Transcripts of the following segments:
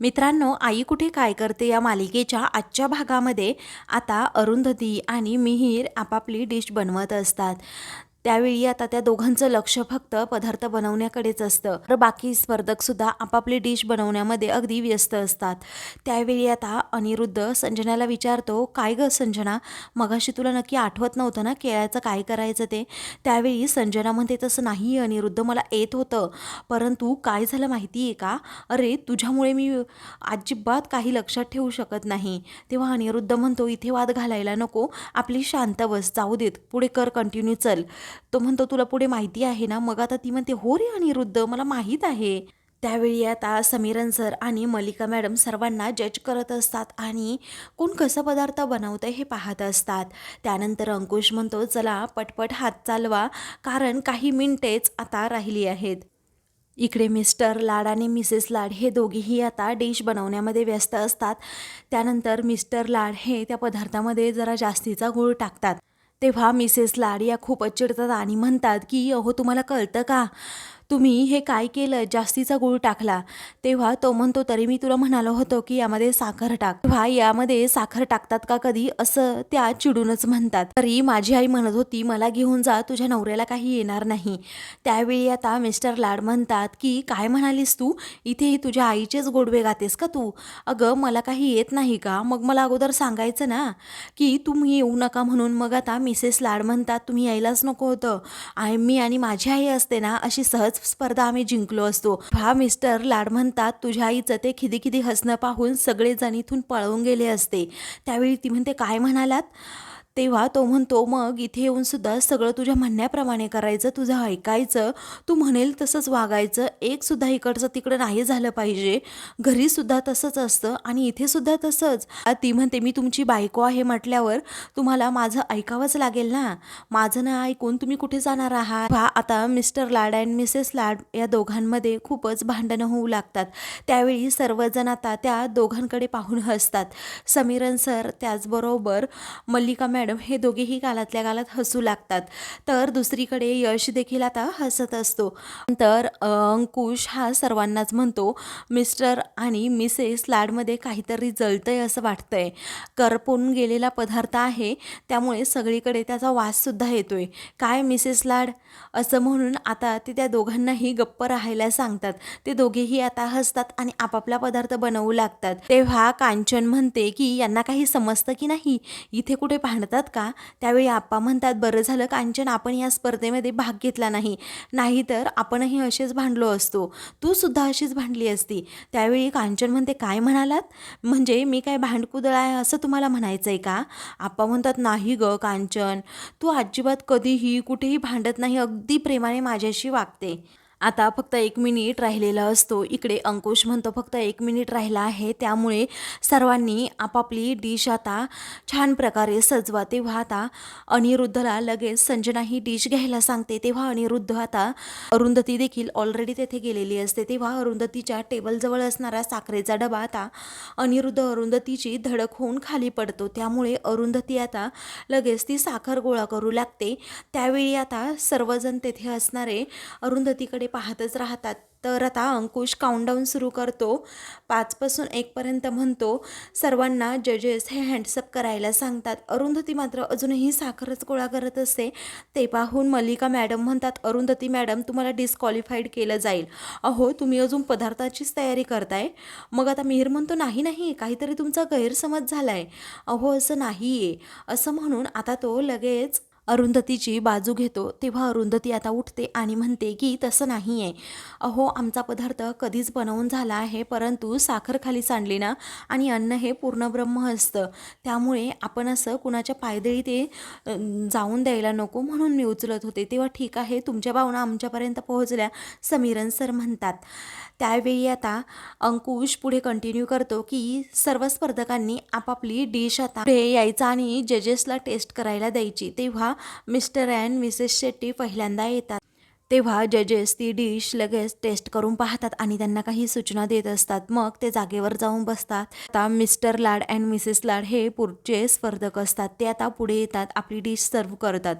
मित्रांनो आई कुठे काय करते या मालिकेच्या आजच्या भागामध्ये? आता अरुंधती आणि मिहीर आपापली डिश बनवत असतात. त्यावेळी आता त्या दोघांचं लक्ष फक्त पदार्थ बनवण्याकडेच असतं. तर बाकी स्पर्धकसुद्धा आपापली डिश बनवण्यामध्ये अगदी व्यस्त असतात. त्यावेळी आता अनिरुद्ध संजनाला विचारतो काय गं संजना? मगाशी तुला नक्की आठवत नव्हतं ना केळ्याचं काय करायचं ते? त्यावेळी संजना म्हणते तसं नाही अनिरुद्ध मला येत होतं. परंतु काय झालं माहिती आहे का? अरे तुझ्यामुळे मी अजिबात काही लक्षात ठेवू शकत नाही. तेव्हा अनिरुद्ध म्हणतो इथे वाद घालायला नको. आपली शांत बस. जाऊ देत. पुढे कर कंटिन्यू चल. तो म्हणतो तुला पुढे माहिती आहे ना मग आता ती म्हणते हो रे अनिरुद्ध मला माहीत आहे. त्यावेळी आता समीरन सर आणि मलिका मॅडम सर्वांना जज करत असतात आणि कोण कसं पदार्थ बनवतं हे पाहत असतात. त्यानंतर अंकुश म्हणतो चला पटपट हात चालवा कारण काही मिनटेच आता राहिली आहेत. इकडे मिस्टर लाड आणि मिसेस लाड हे दोघेही आता डिश बनवण्यामध्ये व्यस्त असतात. त्यानंतर मिस्टर लाड हे त्या पदार्थामध्ये जरा जास्तीचा गूळ टाकतात. तेव्हा मिसेस लाडिया खूपच चिडतात आणि म्हणतात की अहो तुम्हाला कळतं का? तुम्ही हे काय केलं? जास्तीचा गूळ टाकला. तेव्हा तो म्हणतो तरी मी तुला म्हणालो होतो की यामध्ये साखर टाक. तेव्हा यामध्ये साखर टाकतात का कधी? असं त्या चिडूनच म्हणतात. तरी माझी आई म्हणत होती मला घेऊन जा तुझ्या नवऱ्याला काही येणार नाही. त्यावेळी आता मिस्टर लाड म्हणतात की काय म्हणालीस तू? इथे तुझ्या आईचेच गोडवे गातेस का तू? अगं मला काही येत नाही का? मग मला अगोदर सांगायचं ना की तुम्ही येऊ नका म्हणून. मग आता मिसेस लाड म्हणतात तुम्ही यायलाच नको होतं. आय मी आणि माझी आई असते ना अशी सहज स्पर्धा आम्ही जिंकलो असतो. हा मिस्टर लाड म्हणतात तुझ्या आईचं ते खिदी खिदी हसणं पाहून सगळेजण इथून पळवून गेले असते. त्यावेळी ती म्हणते काय म्हणालात? तेव्हा तो म्हणतो मग इथे येऊन सुद्धा सगळं तुझ्या म्हणण्याप्रमाणे करायचं तुझं ऐकायचं तू म्हणेल तसंच वागायचं. एक सुद्धा इकडचं तिकडं नाही झालं पाहिजे. घरी सुद्धा तसंच असतं आणि इथे सुद्धा तसंच. ती म्हणते मी तुमची बायको आहे म्हटल्यावर तुम्हाला माझं ऐकावंच लागेल ना. माझं ना ऐकून तुम्ही कुठे जाणार आहात? हा आता mister Lad and missus Lad या दोघांमध्ये खूपच भांडणं होऊ लागतात. त्यावेळी सर्वजण आता त्या दोघांकडे पाहून हसतात. समीरन सर त्याचबरोबर मल्लिका मॅडम हे दोघेही गालातल्या गालात हसू लागतात. तर दुसरीकडे यश देखील आता हसत असतो. नंतर अंकुश हा सर्वांनाच म्हणतो मिस्टर आणि मिसेस लाडमध्ये काहीतरी जळतंय असं वाटतंय. करपून गेलेला पदार्थ आहे त्यामुळे सगळीकडे त्याचा वाससुद्धा येतोय. काय मिसेस लाड? असं म्हणून आता ते त्या दोघांनाही गप्प राहायला सांगतात. ते दोघेही आता हसतात आणि आपापला पदार्थ बनवू लागतात. तेव्हा कांचन म्हणते की यांना काही समजतं की नाही? इथे कुठे पाहणं भांडतात का? त्यावेळी आप्पा म्हणतात बरं झालं कांचन आपण या स्पर्धेमध्ये भाग घेतला नाही. नाहीतर आपणही असेच भांडलो असतो. तू सुद्धा अशीच भांडली असती. त्यावेळी कांचन म्हणते काय म्हणालात? म्हणजे मी काय भांडकुदळ आहे असं तुम्हाला म्हणायचं आहे का? आप्पा म्हणतात नाही ग कांचन. तू अजिबात कधीही कुठेही भांडत नाही अगदी प्रेमाने माझ्याशी वागते. आता फक्त एक मिनिट राहिलेला असतो. इकडे अंकुश म्हणतो फक्त एक मिनिट राहिला आहे. त्यामुळे सर्वांनी आपापली डिश आता छान प्रकारे सजवा. तेव्हा आता अनिरुद्धला लगेच संजना ही डिश घ्यायला सांगते. तेव्हा अनिरुद्ध आता अरुंधती देखील ऑलरेडी तेथे गेलेली असते. तेव्हा अरुंधतीच्या टेबलजवळ असणारा साखरेचा डबा आता अनिरुद्ध अरुंधतीची धडक होऊन खाली पडतो. त्यामुळे अरुंधती आता लगेच ती साखर गोळा करू लागते. त्यावेळी आता सर्वजण तेथे असणारे अरुंधतीकडे पाहतच राहतात. तर आता अंकुश काउंटडाऊन सुरू करतो. पाचपासून एकपर्यंत म्हणतो सर्वांना जजेस हे हँडसअप करायला सांगतात. अरुंधती मात्र अजूनही साखरच गोळा करत असते. ते पाहून मल्लिका मॅडम म्हणतात अरुंधती मॅडम तुम्हाला डिस्क्वालिफाईड केलं जाईल. अहो तुम्ही अजून पदार्थाचीच तयारी करताय. मग आता मिहीर म्हणतो नाही नाही काहीतरी तुमचा गैरसमज झाला आहे अहो असं नाही आहे असं म्हणून आता तो लगेच अरुंधतीची बाजू घेतो तेव्हा अरुंधती आता उठते आणि म्हणते की तसं नाही आहे अहो आमचा पदार्थ कधीच बनवून झाला आहे परंतु साखर खाली सांडली ना आणि अन्न हे पूर्ण ब्रह्म असतं. त्यामुळे आपण असं कुणाच्या पायदळी ते जाऊन द्यायला नको म्हणून मी उचलत होते. तेव्हा ठीक आहे तुमच्या भावना आमच्यापर्यंत पोहोचल्या समीरन सर म्हणतात. त्यावेळी आता अंकुश पुढे कंटिन्यू करतो की सर्व स्पर्धकांनी आपापली डिश आता पुढे यायचं आणि जजेसला टेस्ट करायला द्यायची. तेव्हा मिस्टर अँड मिसेस शेट्टी पहिल्यांदा येतात. तेव्हा जजेस ती डिश लगेच टेस्ट करून पाहतात आणि त्यांना काही सूचना देत असतात. मग ते जागेवर जाऊन बसतात. आता mister Lad and missus Lad हे पुढचे स्पर्धक असतात. ते आता पुढे येतात आपली डिश सर्व करतात.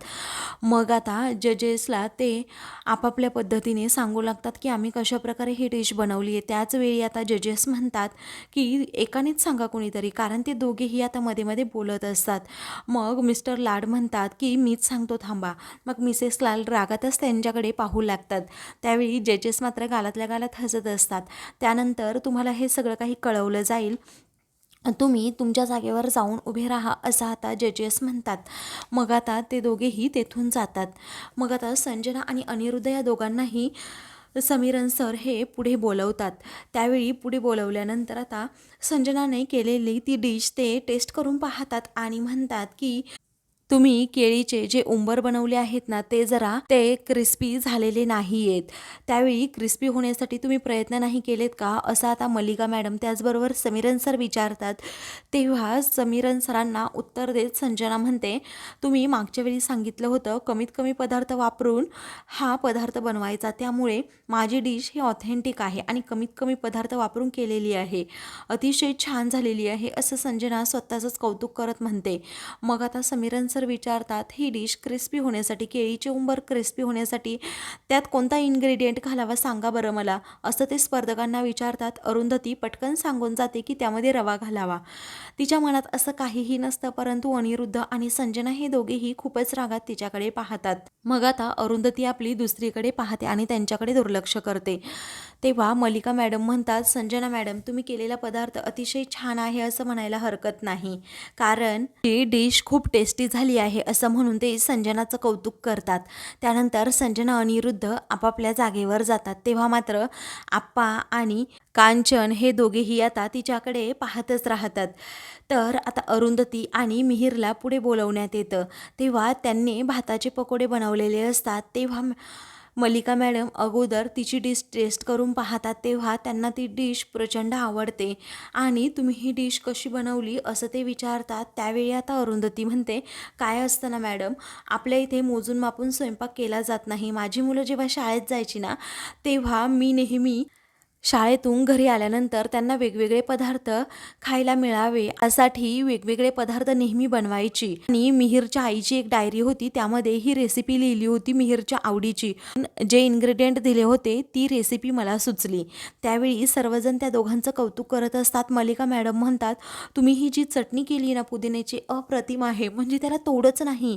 मग आता जजेसला ते आपापल्या पद्धतीने सांगू लागतात की आम्ही कशाप्रकारे ही डिश बनवली आहे. त्याचवेळी आता जजेस म्हणतात की एकानेच सांगा कोणीतरी कारण ते दोघेही आता मध्ये मध्ये बोलत असतात. मग मिस्टर लाड म्हणतात की मीच सांगतो थांबा. मग मिसेस लाल रागातच त्यांच्याकडे पाहू लागतात. त्यावेळी जजेस मात्र गालातल्या गालात हसत असतात. त्यानंतर तुम्हाला हे सगळं काही कळवलं जाईल. तुम्ही तुमच्या जागेवर जाऊन उभे राहा असं आता जजेस म्हणतात. मग आता ते दोघेही तेथून जातात. मग आता संजना आणि अनिरुद्ध या दोघांनाही समीरन सर हे पुढे बोलवतात. त्यावेळी पुढे बोलवल्यानंतर आता संजनाने केलेली ती डिश ते टेस्ट करून पाहतात आणि म्हणतात की तुम्ही केळीचे जे उंबर बनवले आहेत ना ते जरा ते क्रिस्पी झालेले नाही आहेत त्यावेळी क्रिस्पी होण्यासाठी तुम्ही प्रयत्न नाही केलेत का? असं आता मल्लिका मॅडम त्याचबरोबर समीरन सर विचारतात. तेव्हा समीरन सरांना उत्तर देत संजना म्हणते तुम्ही मागच्या वेळी सांगितलं होतं कमीत कमी पदार्थ वापरून हा पदार्थ बनवायचा. त्यामुळे माझी डिश ही ऑथेंटिक आहे आणि कमीत कमी पदार्थ वापरून केलेली आहे. अतिशय छान झालेली आहे असं संजना स्वतःचंच कौतुक करत म्हणते. मग आता समीरन सर विचारतात ही डिश क्रिस्पी होण्यासाठी केळीचे उंबर क्रिस्पी होण्यासाठी त्यात कोणता इन्ग्रेडियंट घालावा सांगा बरं मला. असं ते स्पर्धकांना विचारतात. अरुंधती पटकन सांगून जाते की त्यामध्ये रवा घालावा. तिच्या मनात असं काहीही नसतं परंतु अनिरुद्ध आणि संजना हे दोघेही खूपच रागात तिच्याकडे पाहतात. मग आता अरुंधती आपली दुसरीकडे पाहते आणि त्यांच्याकडे दुर्लक्ष करते. तेव्हा मल्लिका मॅडम म्हणतात संजना मॅडम तुम्ही केलेला पदार्थ अतिशय छान आहे असं म्हणायला हरकत नाही. कारण ही डिश खूप टेस्टी झाली आहे असं म्हणून ते संजनाचं कौतुक करतात. त्यानंतर संजना अनिरुद्ध आपापल्या जागेवर जातात. तेव्हा मात्र आप्पा आणि कांचन हे दोघेही आता तिच्याकडे पाहतच राहतात. तर आता अरुंधती आणि मिहिरला पुढे बोलवण्यात येतं. तेव्हा त्यांनी भाताचे पकोडे बनवलेले असतात. तेव्हा मल्लिका मॅडम अगोदर तिची डिश टेस्ट करून पाहतात. तेव्हा त्यांना ती डिश प्रचंड आवडते. आणि तुम्ही ही डिश कशी बनवली असं ते विचारतात. त्यावेळी आता अरुंधती म्हणते काय असतं ना मॅडम आपल्या इथे मोजून मापून स्वयंपाक केला जात नाही. माझी मुलं जेव्हा शाळेत जायची ना तेव्हा मी नेहमी शाळेतून घरी आल्यानंतर त्यांना वेगवेगळे पदार्थ खायला मिळावे. यासाठी वेगवेगळे पदार्थ नेहमी बनवायची. आणि मिहीरच्या आईची एक डायरी होती त्यामध्ये ही रेसिपी लिहिली होती मिहीरच्या आवडीची. जे इन्ग्रेडियंट दिले होते ती रेसिपी मला सुचली. त्यावेळी सर्वजण त्या दोघांचं कौतुक करत असतात. मलिका मॅडम म्हणतात तुम्ही ही जी चटणी केली ना पुदिन्याची अप्रतिम आहे. म्हणजे त्याला तोडच नाही.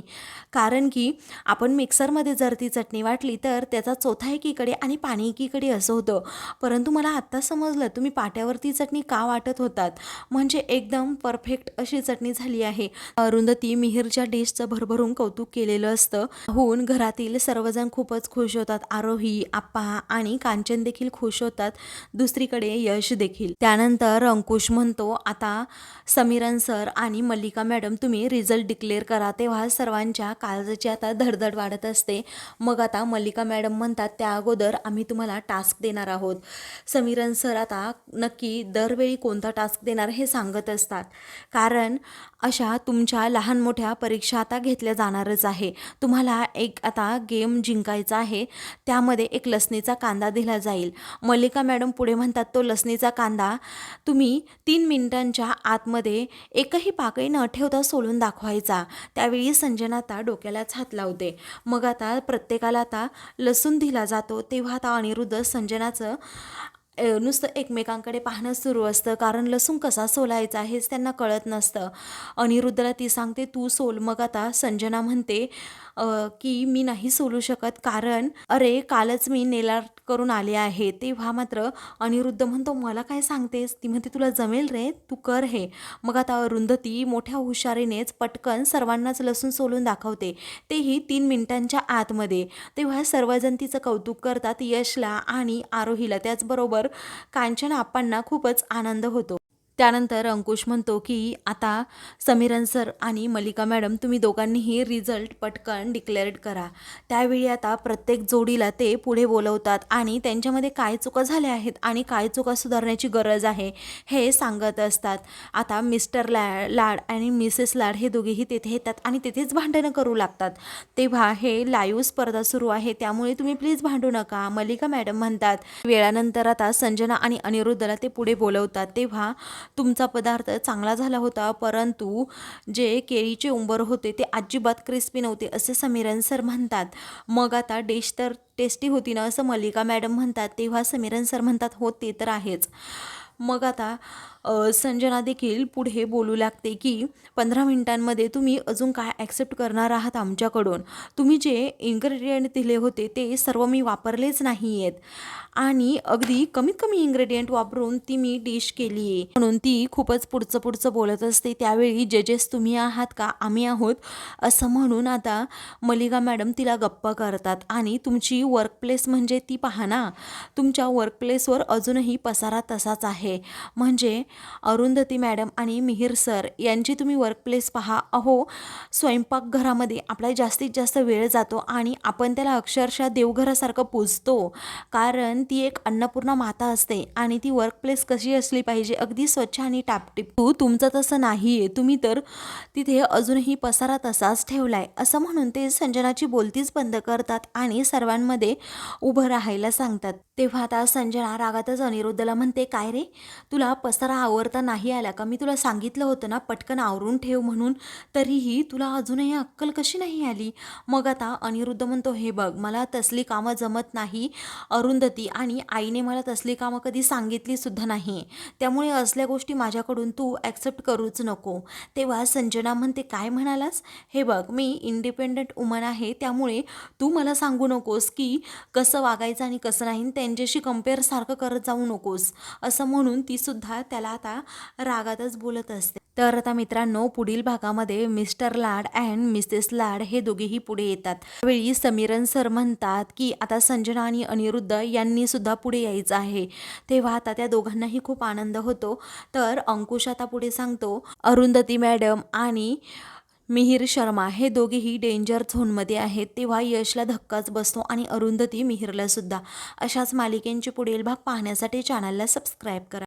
कारण की आपण मिक्सरमध्ये जर ती चटणी वाटली तर त्याचा चौथा एकीकडे आणि पाणी एकीकडे असं होतं. परंतु मला आत्ता समजलं तुम्ही पाट्यावरती चटणी का वाटत होतात. म्हणजे एकदम परफेक्ट अशी चटणी झाली आहे. अरुंधती मिहिरच्या डिशचं भरभरून कौतुक केलेलं असतं. होऊन घरातील सर्वजण खूपच खुश होतात. आरोही आप्पा आणि कांचन देखील खुश होतात. दुसरीकडे यश देखील. त्यानंतर अंकुश म्हणतो आता समीरन सर आणि मल्लिका मॅडम तुम्ही रिझल्ट डिक्लेअर करा. तेव्हा सर्वांच्या काळजाची आता धडधड वाढत असते. मग आता मल्लिका मॅडम म्हणतात त्या अगोदर आम्ही तुम्हाला टास्क देणार आहोत. समीरन सर आता नक्की दरवेळी कोणता टास्क देणार हे सांगत असतात. कारण अशा तुमच्या लहान मोठ्या परीक्षा आता घेतल्या जाणारच आहे. तुम्हाला एक आता गेम जिंकायचा आहे. त्यामध्ये एक लसणीचा कांदा दिला जाईल. मल्लिका मॅडम पुढे म्हणतात तो लसणीचा कांदा तुम्ही तीन मिनिटांच्या आतमध्ये एकही पाकळी न ठेवता सोलून दाखवायचा. त्यावेळी संजना आता डोक्यालाच हात लावते. मग आता प्रत्येकाला आता लसूण दिला जातो. तेव्हा आता अनिरुद्ध संजनाचं नुसतं एकमेकांकडे पाहणं सुरू असतं. कारण लसूण कसा सोलायचा हेच त्यांना कळत नसतं. अनिरुद्धला ती सांगते तू सोल मग आता संजना म्हणते की मी नाही सोलू शकत. कारण अरे कालच मी नेला करून आले आहे. तेव्हा मात्र अनिरुद्ध म्हणतो मला काय सांगतेस? ती म्हणते तुला जमेल रे तू कर हे. मग आता अरुंधती मोठ्या हुशारीनेच पटकन सर्वांनाच लसूण सोलून दाखवते. तेही तीन मिनिटांच्या आतमध्ये. तेव्हा सर्वजण तिचं कौतुक करतात यशला आणि आरोहीला. त्याचबरोबर कांचन आप्पांना खूपच आनंद होतो. त्यानंतर अंकुश म्हणतो की आता समीरन सर आणि मलिका मॅडम तुम्ही दोघांनीही रिझल्ट पटकन डिक्लेअर्ड करा. त्यावेळी आता प्रत्येक जोडीला ते पुढे बोलवतात आणि त्यांच्यामध्ये काय चुका झाल्या आहेत आणि काय चुका सुधारण्याची गरज आहे हे सांगत असतात. आता मिस्टर ला लाड आणि मिसेस लाड हे दोघेही तेथे येतात आणि तेथेच भांडणं करू लागतात. तेव्हा हे लाईव्ह स्पर्धा सुरू आहे त्यामुळे तुम्ही प्लीज भांडू नका मलिका मॅडम म्हणतात. वेळानंतर आता संजना आणि अनिरुद्धला ते पुढे बोलवतात. तेव्हा तुमचा पदार्थ चांगला झाला होता परंतु जे केळीचे उंबर होते ते अजिबात क्रिस्पी नव्हते असे समीरन सर म्हणतात. मग आता डिश तर टेस्टी होती ना असं मल्लिका मॅडम म्हणतात तेव्हा समीरन सर म्हणतात हो ते तर आहेच. मग आता संजना देखील पुढे बोलू लागते की पंधरा मिनिटांमध्ये तुम्ही अजून काय ॲक्सेप्ट करणार आहात आमच्याकडून? तुम्ही जे इन्ग्रेडियंट दिले होते ते सर्व मी वापरलेच नाही आहेत आणि अगदी कमीत कमी इन्ग्रेडियंट वापरून ती मी डिश केली आहे. म्हणून ती खूपच पुढचं पुढचं बोलत असते. त्यावेळी जजेस तुम्ही आहात का आम्ही आहोत असं म्हणून आता मलिका मॅडम तिला गप्प करतात. आणि तुमची वर्क प्लेस म्हणजे ती पहा ना तुमच्या वर्क प्लेसवर अजूनही पसारा तसाच आहे. म्हणजे अरुंधती मॅडम आणि मिहिर सर यांची तुम्ही वर्कप्लेस पहा. अहो स्वयंपाकघरामध्ये आपला जास्तीत जास्त वेळ जातो आणि आपण त्याला अक्षरशः देवघरासारखं पूजतो. कारण ती एक अन्नपूर्णा माता असते आणि ती वर्कप्लेस कशी असली पाहिजे अगदी स्वच्छ आणि टापटीप. तू तुमचं तसं नाही आहे तुम्ही तर तिथे अजूनही पसारा तसाच ठेवलाय. असं म्हणून ते संजनाची बोलतीच बंद करतात आणि सर्वांमध्ये उभं राहायला सांगतात. तेव्हा आता संजना रागातच अनिरुद्धला म्हणते काय रे? तुला पसारा आवरता नाही आला का? मी तुला सांगितलं होतं ना पटकन आवरून ठेव म्हणून. तरीही तुला अजूनही अक्कल कशी नाही आली? मग आता अनिरुद्ध म्हणतो हे बघ मला तसली कामं जमत नाही अरुंधती आणि आईने मला तसली कामं कधी सांगितलीसुद्धा नाही. त्यामुळे असल्या गोष्टी माझ्याकडून तू ॲक्सेप्ट करूच नको. तेव्हा संजना म्हणते काय म्हणालास? हे बघ मी इंडिपेंडंट वुमन आहे त्यामुळे तू मला सांगू नकोस की कसं वागायचं आणि कसं नाही. त्यांच्याशी कंपेअर सारखं करत जाऊ नकोस. असं म्हणून तीसुद्धा त्याला आता रागातच बोलत असते. तर आता मित्रांनो पुढील भागामध्ये mister Lad and missus Lad हे दोघेही पुढे येतात. त्यावेळी समीरन सर म्हणतात की आता संजना आणि अनिरुद्ध यांनी सुद्धा पुढे यायचं आहे. तेव्हा आता त्या दोघांनाही खूप आनंद होतो. तर अंकुश आता पुढे सांगतो अरुंधती मॅडम आणि मिहिर शर्मा हे दोघेही डेंजर झोनमध्ये आहेत. तेव्हा यशला धक्काच बसतो आणि अरुंधती मिहिरला सुद्धा अशाच मालिकेंचे पुढील भाग पाहण्यासाठी चॅनलला सबस्क्राईब करा.